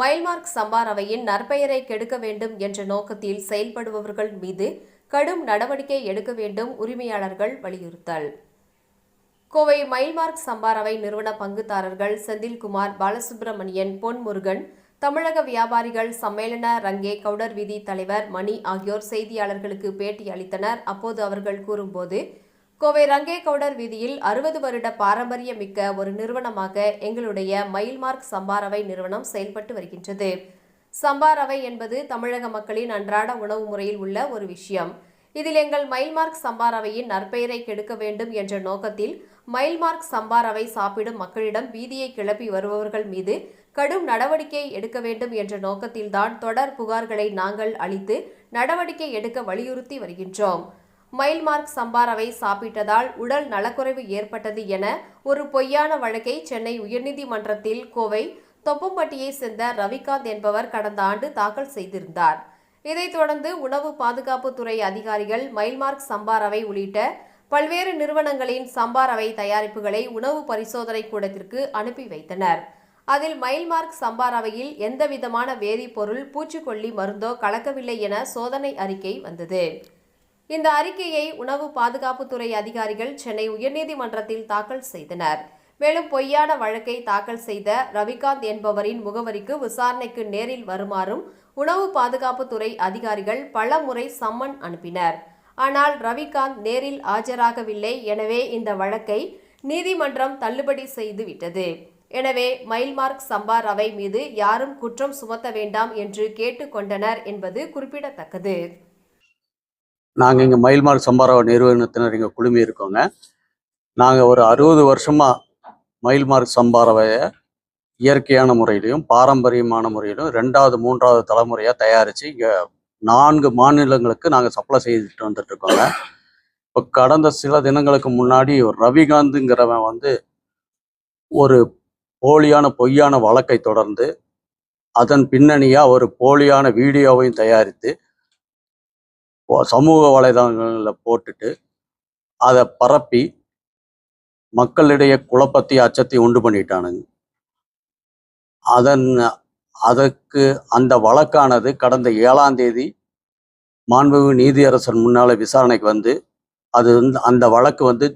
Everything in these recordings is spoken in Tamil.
மைல்மார்க் சம்பாரவையின் நற்பெயரை கெடுக்க வேண்டும் என்ற நோக்கத்தில் செயல்படுபவர்கள் மீது கடும் நடவடிக்கை எடுக்க வேண்டும் உரிமையாளர்கள் வலியுறுத்தல். கோவை மைல்மார்க் சம்பாரவை நிறுவன பங்குதாரர்கள் செந்தில்குமார் பாலசுப்பிரமணியன் பொன்முருகன் தமிழக வியாபாரிகள் சம்மேளன ரங்கே கவுடர் வீதி தலைவர் மணி ஆகியோர் செய்தியாளர்களுக்கு பேட்டி அளித்தனர். அப்போது அவர்கள் கூறும்போது கோவை ரங்கே கவுடர் வீதியில் அறுபது வருட பாரம்பரியமிக்க ஒரு நிறுவனமாக எங்களுடைய மைல்மார்க் சம்பாரவை நிறுவனம் செயல்பட்டு வருகின்றது. சம்பாரவை என்பது தமிழக மக்களின் அன்றாட உணவு முறையில் உள்ள ஒரு விஷயம். இதில் எங்கள் மைல்மார்க் சம்பாரவையின் நற்பெயரை கெடுக்க வேண்டும் என்ற நோக்கத்தில் மைல்மார்க் சம்பாரவை சாப்பிடும் மக்களிடம் வீதியை கிளப்பி வருபவர்கள் மீது கடும் நடவடிக்கை எடுக்க வேண்டும் என்ற நோக்கத்தில்தான் தொடர் புகார்களை நாங்கள் அளித்து நடவடிக்கை எடுக்க வலியுறுத்தி வருகின்றோம். மைல்மார்க் சம்பாரவை சாப்பிட்டதால் உடல் நலக்குறைவு ஏற்பட்டது என ஒரு பொய்யான வழக்கை சென்னை உயர்நீதிமன்றத்தில் கோவை தொப்பம்பட்டியை சேர்ந்த ரவிகாந்த் என்பவர் கடந்த ஆண்டு தாக்கல் செய்திருந்தார். இதைத் தொடர்ந்து உணவு பாதுகாப்புத்துறை அதிகாரிகள் மைல்மார்க் சம்பாரவை உள்ளிட்ட பல்வேறு நிறுவனங்களின் சம்பாரவை தயாரிப்புகளை உணவு பரிசோதனை கூடத்திற்கு அனுப்பி வைத்தனர். அதில் மைல்மார்க் சம்பாரவையில் எந்தவிதமான வேதிப்பொருள் பூச்சிக்கொல்லி மருந்தோ கலக்கவில்லை என சோதனை அறிக்கை வந்தது. இந்த அறிக்கையை உணவு பாதுகாப்புத்துறை அதிகாரிகள் சென்னை உயர்நீதிமன்றத்தில் தாக்கல் செய்தனர். மேலும் பொய்யான வழக்கை தாக்கல் செய்த ரவிகாந்த் என்பவரின் முகவரிக்கு விசாரணைக்கு நேரில் வருமாறும் உணவு பாதுகாப்புத்துறை அதிகாரிகள் பல முறை சம்மன் அனுப்பினர். ஆனால் ரவிகாந்த் நேரில் ஆஜராகவில்லை எனவே இந்த வழக்கை நீதிமன்றம் தள்ளுபடி செய்துவிட்டது. எனவே மைல்மார்க் சம்பார் அவை மீது யாரும் குற்றம் சுமத்த வேண்டாம் என்று கேட்டுக்கொண்டனர் என்பது குறிப்பிடத்தக்கது. நாங்கள் இங்கே மயில்மார் சம்பாரவ நிறுவனத்தினர் இங்கே குழுமி இருக்கோங்க நாங்கள் ஒரு அறுபது வருஷமாக மயில்மார் சம்பாரவையை இயற்கையான முறையிலையும் பாரம்பரியமான முறையிலும் ரெண்டாவது மூன்றாவது தலைமுறையாக தயாரித்து இங்கே நான்கு மாநிலங்களுக்கு நாங்கள் சப்ளை செய்துட்டு வந்துட்டு இருக்கோங்க இப்போ கடந்த சில தினங்களுக்கு முன்னாடி ஒரு ரவிகாந்துங்கிறவன் வந்து ஒரு போலியான பொய்யான வழக்கை தொடர்ந்து அதன் பின்னணியாக ஒரு போலியான வீடியோவையும் தயாரித்து சமூக வலைதளங்களில் போட்டுட்டு அதை பரப்பி மக்களிடையே குழப்பத்தை அச்சத்தை உண்டு பண்ணிட்டானுங்க. அதன் அதற்கு அந்த வழக்கானது கடந்த ஏழாம் தேதி மாண்புமிகு நீதியரசர் முன்னால் விசாரணைக்கு வந்து அது வந்து அந்த வழக்கு வந்து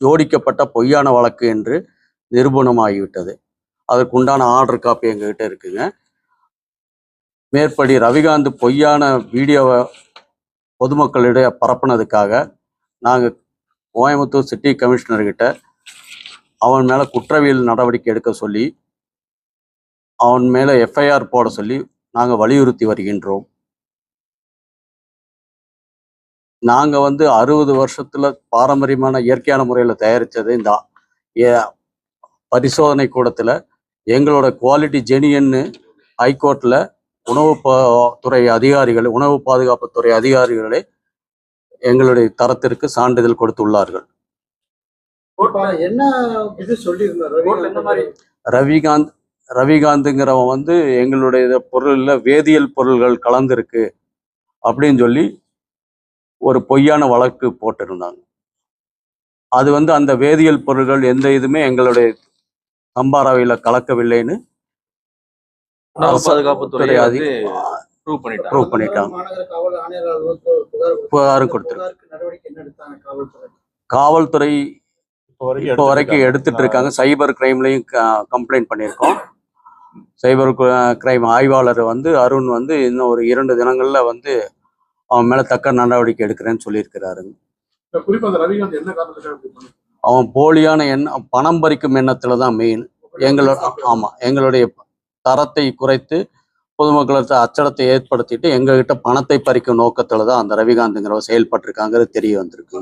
ஜோடிக்கப்பட்ட பொய்யான வழக்கு என்று நிரூபணமாகிவிட்டது. அதற்குண்டான ஆர்டர் காப்பி எங்ககிட்ட இருக்குங்க. மேற்படி ரவிகாந்த் பொய்யான வீடியோவை பொதுமக்களிடையே பரப்புனதுக்காக நாங்கள் கோயம்புத்தூர் சிட்டி கமிஷனர்கிட்ட அவன் மேலே குற்றவியல் நடவடிக்கை எடுக்க சொல்லி அவன் மேலே எஃப்ஐஆர் போட சொல்லி நாங்கள் வலியுறுத்தி வருகின்றோம். நாங்கள் வந்து அறுபது வருஷத்தில் பாரம்பரியமான இயற்கையான முறையில் தயாரித்தது இந்த ஏ- பரிசோதனை கூடத்தில் எங்களோட குவாலிட்டி ஜெனியன்னு ஹைகோர்ட்டில் உணவு பா- துறை அதிகாரிகள் உணவு பாதுகாப்புத்துறை அதிகாரிகளே எங்களுடைய தரத்திற்கு சான்றிதழ் கொடுத்துள்ளார்கள். ரவிகாந்த் ரவிகாந்துங்கிறவன் வந்து எங்களுடைய பொருள்ல வேதியியல் பொருள்கள் கலந்துருக்கு அப்படின்னு சொல்லி ஒரு பொய்யான வழக்கு போட்டிருந்தாங்க. அது வந்து அந்த வேதியியல் பொருள்கள் எந்த இதுவுமே எங்களுடைய சம்பாராவையில கலக்கவில்லைன்னு பாதுகாப்புத்துறை துறை ப்ரூவ் பண்ணிட்டாங்க. ப்ரூவ் பண்ணிட்டாங்க. மாநகர காவல் ஆணையர் அலுவலகத்துல புகார் கொடுத்தாங்க. புகாரும் கொடுத்திருக்காங்க. புகாருக்கு நடவடிக்கை என்ன எடுத்தாங்க காவல்துறை? இப்போ வரைக்கும் எடுத்துட்டு இருக்காங்க. சைபர் கிரைம்லையும் கம்ப்ளைண்ட் பண்ணியிருக்கோம். சைபர் கிரைம் ஆய்வாளர் வந்து அருண் வந்து இன்னும் ஒரு இரண்டு தினங்கள்ல வந்து அவன் மேல தக்க நடவடிக்கை எடுக்கிறேன்னு சொல்லியிருக்கிறாரு. இப்ப குறிப்பா அந்த ரவிகாந்த் என்ன காரணத்துக்காக இப்படி பண்ணாரு? அவன் போலியான எண்ணம் பணம் பறிக்கும் எண்ணத்துல தான் மெயின் எங்களோட ஆமா எங்களுடைய தரத்தை குறைத்து பொதுமக்களுக்கு அச்சடத்தை ஏற்படுத்திட்டு எங்ககிட்ட பணத்தை பறிக்கும் நோக்கத்துல தான் அந்த ரவிகாந்த்ங்கிறவர் செயல்பட்டிருக்காங்கிறது தெரிய வந்திருக்கு.